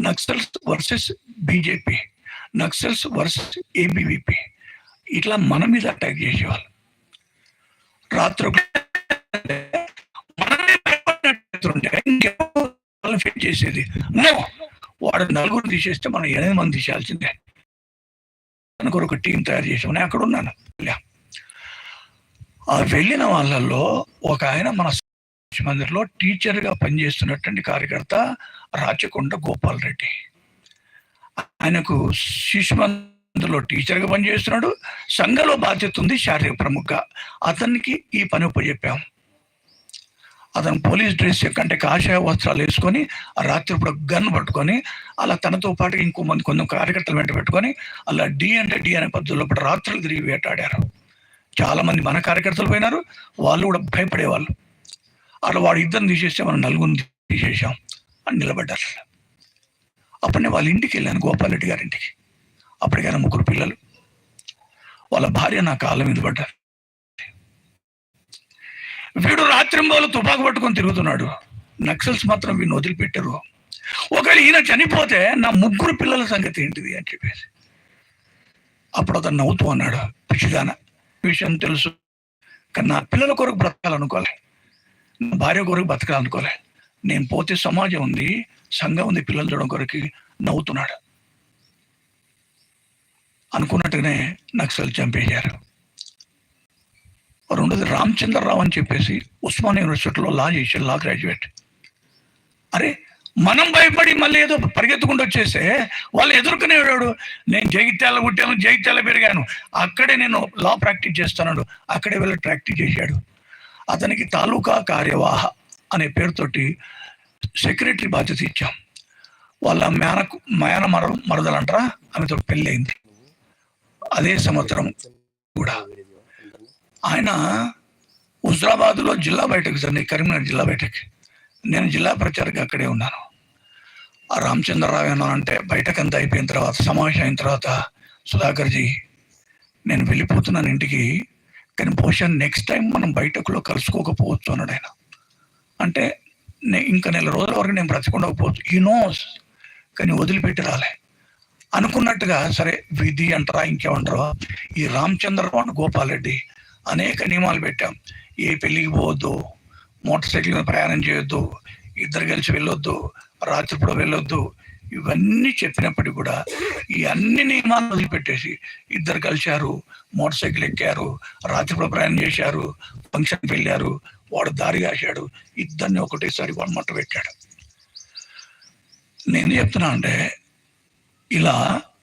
Naxals versus BJP Naxals versus ABVP ఇట్లా మన మీద అటాక్ చేసేవాళ్ళు. రాత్రి ఫిట్ చేసేది? వాడు నలుగురు తీసేస్తే మనం ఎనిమిది మంది తీసేయాల్సిందే. కనుక ఒక టీం తయారు చేసాం. నేను అక్కడ ఉన్నాను. ఆ వెళ్ళిన వాళ్ళల్లో ఒక ఆయన మన మందిర్లో టీచర్గా పనిచేస్తున్నటువంటి కార్యకర్త రాచకొండ గోపాల్ రెడ్డి. ఆయనకు శిశు మందిర్లో టీచర్గా పనిచేస్తున్నాడు. సంఘంలో బాధ్యత ఉంది శారీరక ప్రముఖ అతనికి ఈ పని చెప్పాం అతను పోలీస్ డ్రెస్ కంటే కాషాయ వస్త్రాలు వేసుకొని ఆ గన్ పట్టుకొని అలా తనతో పాటు ఇంకో మంది కొంత కార్యకర్తలు వెంట పెట్టుకొని అలా డి అంటే డి అనే పద్ధతిలో రాత్రులు తిరిగి వేటాడారు. చాలా మంది మన కార్యకర్తలు పోయినారు. వాళ్ళు కూడా భయపడేవాళ్ళు. అలా వాడు ఇద్దరిని తీసేస్తే మనం నలుగురిని తీసేసాం అని నిలబడ్డారు. అప్పుడు నేను వాళ్ళ ఇంటికి వెళ్ళాను గోపాలరెడ్డి గారి ఇంటికి. అప్పటికైనా ముగ్గురు పిల్లలు. వాళ్ళ భార్య నా కాళ్ళ మీద పడ్డారు. వీడు రాత్రింబోలు తుపాకు పట్టుకొని తిరుగుతున్నాడు. నక్సల్స్ మాత్రం వీడిని వదిలిపెట్టారు. ఒకవేళ ఈయన చనిపోతే నా ముగ్గురు పిల్లల సంగతి ఏంటిది అని చెప్పేసి. అప్పుడు అతను నవ్వుతూ అన్నాడు పిచ్చిదాన విషయం తెలుసు. కానీ నా పిల్లల కొరకు బ్రతకాలనుకోవాలి నా భార్య కొరకు బ్రతకాలనుకోలే నేను పోతే సమాజం ఉంది సంఘం ఉంది పిల్లలు చూడడం కొరకు నవ్వుతున్నాడు. అనుకున్నట్టుగానే నక్సల్ చంపేశారు. రెండోది రామచంద్రరావు అని చెప్పేసి ఉస్మాన్ యూనివర్సిటీలో లా చేశాడు లా గ్రాడ్యుయేట్. అరే మనం భయపడి మళ్ళీ ఏదో పరిగెత్తుకుంటూ వచ్చేస్తే వాళ్ళు ఎదుర్కొనేవాడు నేను జగిత్యాల పుట్టాను జగిత్యాల పెరిగాను. అక్కడే నేను లా ప్రాక్టీస్ చేస్తున్నాడు అక్కడే వెళ్ళి ప్రాక్టీస్ చేశాడు. అతనికి తాలూకా కార్యవాహ అనే పేరుతోటి సెక్రటరీ బాధ్యత ఇచ్చాం. వాళ్ళ మేనకు మేన మర మరదలంటారా? ఆమెతో పెళ్ళయింది. అదే సంవత్సరం కూడా. ఆయన హుజరాబాద్లో జిల్లా బయటకు సార్ నేను కరీంనగర్ జిల్లా బయటకి. నేను జిల్లా ప్రచారకి అక్కడే ఉన్నాను. ఆ రామచంద్రరావు ఏమన్నా అంటే బయటకంతా అయిపోయిన తర్వాత సమావేశం అయిన తర్వాత సుధాకర్జీ నేను వెళ్ళిపోతున్నాను ఇంటికి. కానీ బహుశా నెక్స్ట్ టైం మనం బయటకులో కలుసుకోకపోవచ్చు అన్నాడు ఆయన. అంటే నే- ఇంకా నెల రోజుల వరకు నేను బ్రతకుండకపోవచ్చు. ఈ నోస్ కానీ వదిలిపెట్టి రాలే. అనుకున్నట్టుగా సరే విధి అంటారా ఇంకేమంటారా ఈ రామచంద్రరావు అండ్ గోపాల్ రెడ్డి అనేక నియమాలు పెట్టాం. ఏ పెళ్ళికి పోవద్దు మోటార్ సైకిల్ మీద ప్రయాణం చేయొద్దు ఇద్దరు కలిసి వెళ్ళొద్దు రాత్రిపూట వెళ్ళొద్దు ఇవన్నీ చెప్పినప్పటికీ కూడా ఈ అన్ని నియమాలు వదిలిపెట్టేసి ఇద్దరు కలిశారు మోటార్ సైకిల్ ఎక్కారు రాత్రిపూట ప్రయాణం చేశారు ఫంక్షన్కి వెళ్ళారు వాడు దారి కాశాడు ఇద్దరిని ఒకటేసారి వాడు మట్ట పెట్టాడు. నేను చెప్తున్నా అంటే ఇలా